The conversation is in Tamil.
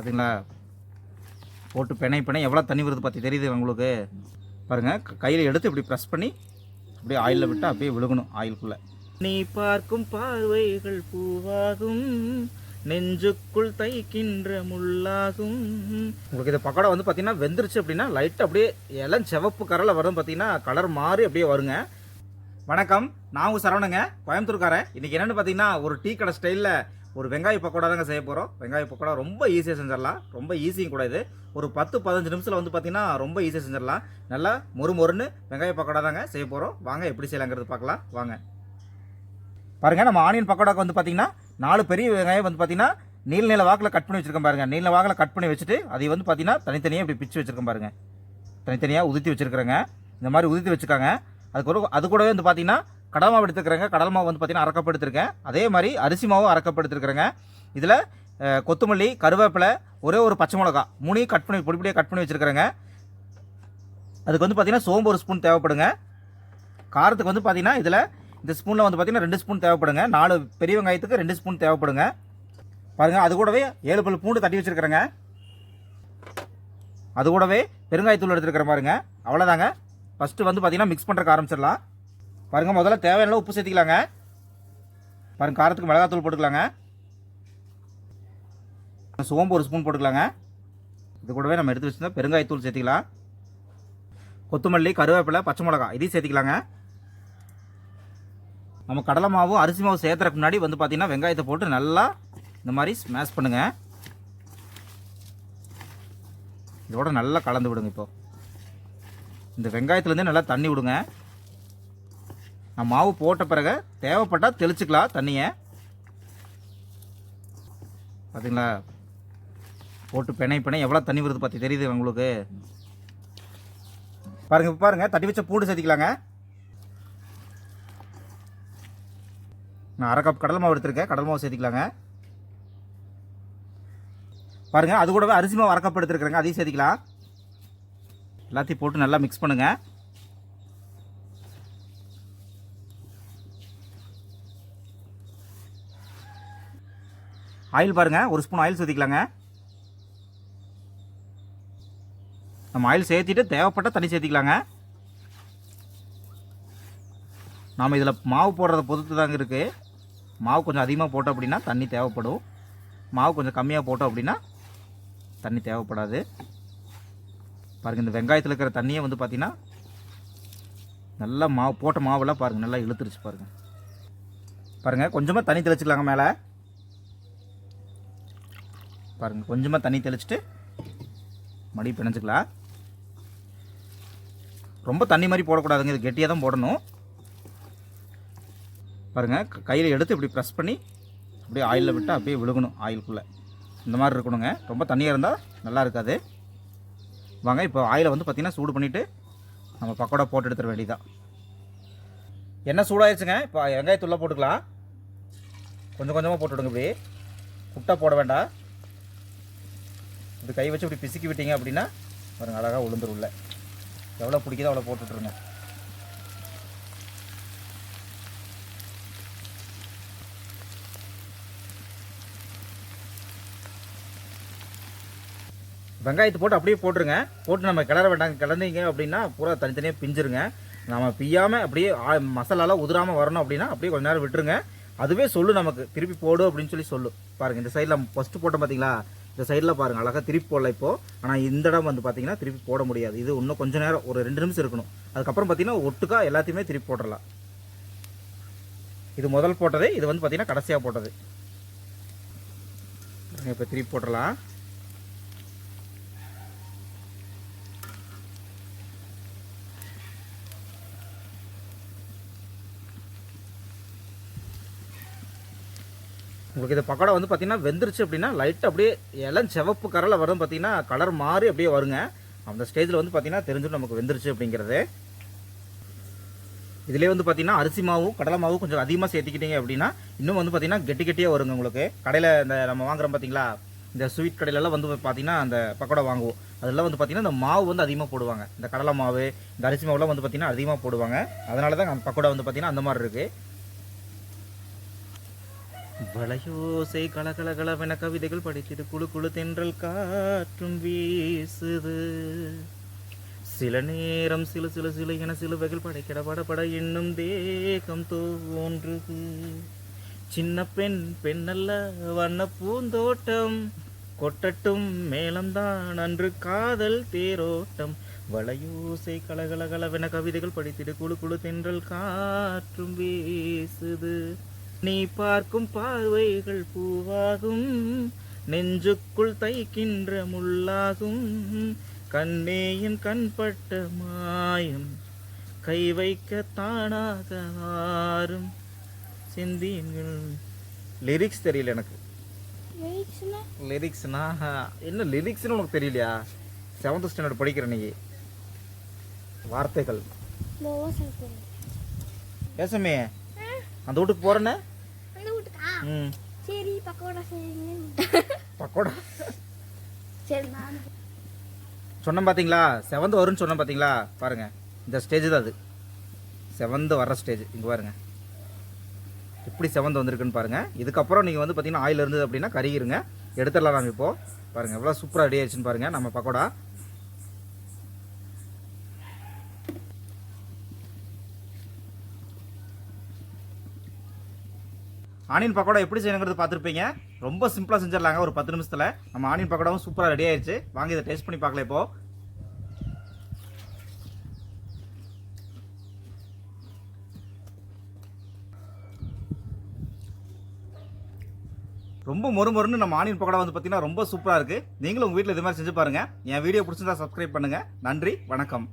பார்த்தீங்களா? போட்டு பிணை பிணை எவ்வளோ தண்ணி வருது பார்த்து தெரியுது உங்களுக்கு? பாருங்கள் கையில் எடுத்து இப்படி ப்ரெஸ் பண்ணி அப்படியே ஆயிலில் விட்டு அப்படியே விழுகணும் ஆயிலுக்குள்ளே நீ பார்க்கும் பார்வைகள் பூவாகும் நெஞ்சுக்குள் தைக்கின்ற முள்ளாகும். உங்களுக்கு இந்த பக்கோடா வந்து பார்த்தீங்கன்னா வெந்துருச்சு அப்படின்னா லைட் அப்படியே எல்லாம் சிவப்பு கரலை வரும் பார்த்தீங்கன்னா கலர் மாறி அப்படியே வருங்க. வணக்கம் நான் உங்கள் சரவணங்க கோயம்புத்தூர்காரன். இன்றைக்கி என்னென்னு பார்த்தீங்கன்னா ஒரு டீ கடை ஸ்டைலில் ஒரு வெங்காய பக்கோடா தாங்க செய்ய போகிறோம் வெங்காய பக்கோடா ரொம்ப ஈஸியாக செஞ்சிடலாம். ரொம்ப ஈஸியும் கூட இது. ஒரு பத்து பதினஞ்சு நிமிஷத்தில் வந்து பார்த்திங்கன்னா ரொம்ப ஈஸியாக செஞ்சிடலாம். நல்லா மொறு மொறுன்னு வெங்காய பக்கோடா தாங்க செய்ய போகிறோம் வாங்க எப்படி செய்யலாங்கிறது பார்க்கலாம் வாங்க. பாருங்கள் நம்ம ஆனியன் பக்கோடாக்கு வந்து பார்த்தீங்கன்னா நாலு பெரிய வெங்காயம் வந்து பார்த்தீங்கன்னா நீல நீல வாக்கில் கட் பண்ணி வச்சுருக்கேன் பாருங்க. நீல வாக்கில் கட் பண்ணி வச்சுட்டு அதை வந்து பார்த்தீங்கன்னா தனித்தனியாக இப்படி பிச்சு வச்சுருக்கேன் பாருங்கள் தனித்தனியாக உதுத்தி வச்சுருக்குறேங்க. இந்த மாதிரி உதுத்தி வச்சுக்காங்க அதுக்கு அது கூடவே வந்து பார்த்தீங்கன்னா கடல் மாவு எடுத்துக்கிறேங்க. கடல் மாவு வந்து பார்த்தீங்கன்னா அறக்கப்படுத்திருக்கேன் அதே மாதிரி அரிசி மாவும் அறக்கப்படுத்திருக்கிறேங்க இதில் கொத்தமல்லி கருவேப்பிலை ஒரே ஒரு பச்சை மிளகா மூணையும் கட் பண்ணி பொடிப்படியாக கட் பண்ணி வச்சுருக்கிறேங்க. அதுக்கு வந்து பார்த்திங்கன்னா சோம்பு ஒரு ஸ்பூன் தேவைப்படுங்க. காரத்துக்கு வந்து பார்த்திங்கன்னா இதில் இந்த ஸ்பூனில் வந்து பார்த்திங்கன்னா ரெண்டு ஸ்பூன் தேவைப்படுங்க. நாலு பெரிய வெங்காயத்துக்கு ரெண்டு ஸ்பூன் தேவைப்படுங்க. பாருங்கள் அது கூடவே ஏழு பல் பூண்டு தட்டி வச்சுருக்கிறேங்க. அது கூடவே பெருங்காயத்தூள் எடுத்துருக்கிற பாருங்க. அவ்வளோதாங்க ஃபஸ்ட்டு வந்து பார்த்திங்கன்னா மிக்ஸ் பண்ணுறக்கு ஆரம்பிச்சிடலாம். பாருங்கள் முதல்ல தேவையான உப்பு சேர்த்திக்கலாங்க. பாருங்க காரத்துக்கு மிளகாத்தூள் போட்டுக்கலாங்க. சோம்பு ஒரு ஸ்பூன் போட்டுக்கலாங்க. இது கூடவே நம்ம எடுத்து வச்சிருந்தா பெருங்காயத்தூள் சேர்த்திக்கலாம். கொத்தமல்லி கருவேப்பிலை பச்சை மிளகா இதையும் சேர்த்திக்கலாங்க. நம்ம கடலை மாவு அரிசி மாவு சேர்த்துறக்கு முன்னாடி வந்து பார்த்தீங்கன்னா வெங்காயத்தை போட்டு நல்லா இந்த மாதிரி ஸ்மேஷ் பண்ணுங்க. இதோட நல்லா கலந்து விடுங்க இப்போது இந்த வெங்காயத்துலேருந்தே நல்லா தண்ணி விடுங்க. மாவு போட்ட பிறகு தேவைப்பட்டால் தெளிச்சுக்கலாம் தண்ணியை. பார்த்தீங்களா போட்டு பிணை பிணை எவ்வளோ தண்ணி வருது பார்த்து தெரியுது உங்களுக்கு? பாருங்க பாருங்கள் தட்டி வச்ச பூண்டு சேர்த்திக்கலாங்க நான் அரை கப் கடலை மாவு எடுத்திருக்கேன். கடலை மாவு சேர்த்திக்கலாங்க பாருங்க அது கூடவே அரிசி மாவு அரை கப் எடுத்துருக்குறேங்க. அதையும் சேர்த்திக்கலாம் எல்லாத்தையும் போட்டு நல்லா மிக்ஸ் பண்ணுங்கள் ஆயில் பாருங்கள் ஒரு ஸ்பூன் ஆயில் சேர்த்திக்கலாங்க. நம்ம ஆயில் சேர்த்திட்டு தேவைப்பட்ட தண்ணி சேர்த்திக்கலாங்க. நாம் இதில் மாவு போடுறத பொறுத்து தாங்க இருக்குது மாவு கொஞ்சம் அதிகமாக போட்டோம் அப்படின்னா தண்ணி தேவைப்படும். மாவு கொஞ்சம் கம்மியாக போட்டோம் அப்படின்னா தண்ணி தேவைப்படாது. பாருங்கள் இந்த வெங்காயத்தில் இருக்கிற தண்ணியை வந்து பார்த்தீங்கன்னா நல்லா மாவு போட்ட மாவெல்லாம் பாருங்கள் நல்லா இழுத்துருச்சு பாருங்கள் பாருங்கள் கொஞ்சமாக தண்ணி தெளிச்சிக்கலாங்க மேலே. பாருங்கள் கொஞ்சமாக தண்ணி தெளிச்சிட்டு மடி பிணைஞ்சிக்கலாம். ரொம்ப தண்ணி மாதிரி போடக்கூடாதுங்க இது கெட்டியாக தான் போடணும். பாருங்கள் கையில் எடுத்து இப்படி ப்ரெஸ் பண்ணி அப்படியே ஆயிலில் விட்டு அப்படியே விழுகணும் ஆயிலுக்குள்ளே இந்த மாதிரி இருக்கணுங்க. ரொம்ப தண்ணியாக இருந்தால் நல்லா இருக்காது. வாங்க இப்போ ஆயிலை வந்து பார்த்திங்கன்னா சூடு பண்ணிவிட்டு நம்ம பக்கோடா போட்டு எடுத்துட வேண்டியதான் எண்ணெய் சூடாயிருச்சுங்க இப்போ வெங்காயத்துள்ள போட்டுக்கலாம். கொஞ்சம் கொஞ்சமாக போட்டு விடுங்க இப்படி. குட்டா போட வேண்டாம். இப்படி கை வச்சு இப்படி பிசுக்கி விட்டீங்க அப்படின்னா பாருங்க அழகாக உளுந்துரும் உள்ள. எவ்வளோ பிடிக்குதோ அவ்வளோ போட்டுட்ருங்க வெங்காயத்தை போட்டு அப்படியே போட்டுருங்க. போட்டு நம்ம கிளற வேண்டாங்க கிளந்தீங்க அப்படின்னா பூரா தனித்தனியாக பிஞ்சிருங்க. நம்ம பிய்யாமல் அப்படியே மசாலாலாம் உதிராமல் வரணும் அப்படின்னா அப்படியே கொஞ்ச நேரம் விட்டுருங்க. அதுவே சொல்லு நமக்கு. திருப்பி போடு அப்படின்னு சொல்லி சொல்லு. பாருங்க இந்த சைடில் ஃபஸ்ட்டு போட்டோம் பார்த்தீங்களா இந்த சைடில் பாருங்கள் அழகாக திருப்பி போடல இப்போ. ஆனால் இந்த இடம் வந்து பார்த்தீங்கன்னா திருப்பி போட முடியாது. இது இன்னும் கொஞ்சம் நேரம் ஒரு ரெண்டு நிமிஷம் இருக்கணும். அதுக்கப்புறம் பார்த்தீங்கன்னா ஒட்டுக்கா எல்லாத்தையுமே திருப்பி போட்டுடலாம் இது முதல் போட்டது இது வந்து பார்த்தீங்கன்னா கடைசியாக போட்டது. இப்போ திருப்பி போட்டுடலாம் உங்களுக்கு இந்த பக்கோடா வந்து பார்த்தீங்கன்னா வெந்துருச்சு அப்படின்னா லைட் அப்படியே இளம் சிவப்பு கரலை வரும் பார்த்தீங்கன்னா கலர் மாறி அப்படியே வருங்க. அந்த ஸ்டேஜில் வந்து பார்த்தீங்கன்னா தெரிஞ்சிடும் நமக்கு வெந்துருச்சு அப்படிங்கிறது. இதிலே வந்து பார்த்தீங்கன்னா அரிசி மாவும் கடலை மாவும் கொஞ்சம் அதிகமாக சேர்த்துக்கிட்டீங்க அப்படின்னா இன்னும் வந்து பார்த்தீங்கன்னா கெட்டி கெட்டியாக வருங்க உங்களுக்கு. கடையில் இந்த நம்ம வாங்குறோம் பார்த்தீங்களா இந்த ஸ்வீட் கடையிலலாம் வந்து பார்த்தீங்கன்னா அந்த பக்கோடா வாங்குவோம். அதெல்லாம் வந்து பார்த்தீங்கன்னா இந்த மாவு வந்து அதிகமாக போடுவாங்க. இந்த கடலை மாவு இந்த அரிசி மாவுலாம் வந்து பார்த்தீங்கன்னா அதிகமாக போடுவாங்க. அதனால தான் அந்த பக்கோடா வந்து பார்த்தீங்கன்னா அந்த மாதிரி இருக்குது வளையோசை கலகலகலவென கவிதைகள் படித்தது குழு குழு தென்றல் காற்றும் வீசுது. சில நேரம் சில சில சில என சிலுவைகள் படைக்கிட படபட என்னும் தேகம் தோன்றுது. சின்ன பெண் பெண்ணல்ல வண்ண பூந்தோட்டம் கொட்டட்டும் மேலம்தான் அன்று காதல் தேரோட்டம். வளையோசை கலகலகலவென கவிதைகள் படித்திடு குழு குழு தென்றல் காற்றும் வீசுது. நீ பார்க்கும் பார்வைகள் பூவாகும். நெஞ்சுக்குள் தைக்கின்ற முள்ளாகும். கண்ணே என் கண்பட்ட மாயம் கை வைக்க தானாக ஆறும். சிந்தியங்கள். லிரிக்ஸ் தெரியல எனக்கு. லிரிக்ஸ்னா என்ன லிரிக்ஸ்னு உனக்கு தெரியலையா? செவன்த் ஸ்டாண்டர்ட் படிக்கிற நீ. வார்த்தைகள். ஏசமே அந்த வீட்டுக்கு வீட்டுக்கா ம். சரி பக்கோடா சரிங்க பக்கோடா? சரி நான் சொன்னேன் பார்த்தீங்களா செவன்த் வரும்னு சொன்னேன் பார்த்தீங்களா பாருங்க. இந்த ஸ்டேஜ் தான் அது. செவன்த் வர்ற ஸ்டேஜ் இங்கே பாருங்க. எப்படி செவன்த் வந்திருக்குன்னு பாருங்க. இதுக்கப்புறம் நீங்கள் வந்து பார்த்தீங்கன்னா ஆயில் இருந்தது அப்படின்னா கறியிருங்க எடுத்துடலாம் நாங்கள் இப்போ. பாருங்க எவ்வளோ சூப்பராக ரெடி ஆயிடுச்சுன்னு பாருங்க. நம்ம பக்கோடா ஆனியன் பக்கோடா எப்படி செய்யணுங்கிறது பார்த்துருப்பீங்க. ரொம்ப சிம்பிளாக செஞ்சிடலாங்க ஒரு பத்து நிமிஷத்தில். நம்ம ஆனியன் பக்கோடாவும் சூப்பராக ரெடி ஆயிடுச்சு வாங்க இதை டேஸ்ட் பண்ணி பார்க்கல இப்போ. ரொம்ப மொறு மொறுன்னு நம்ம ஆனியன் பக்கோடா வந்து பார்த்தீங்கன்னா ரொம்ப சூப்பராக இருக்குது நீங்களும் உங்கள் வீட்டில் இது மாதிரி செஞ்சு பாருங்கள் என் வீடியோ பிடிச்சிருந்தா சப்ஸ்கிரைப் பண்ணுங்கள் நன்றி வணக்கம்.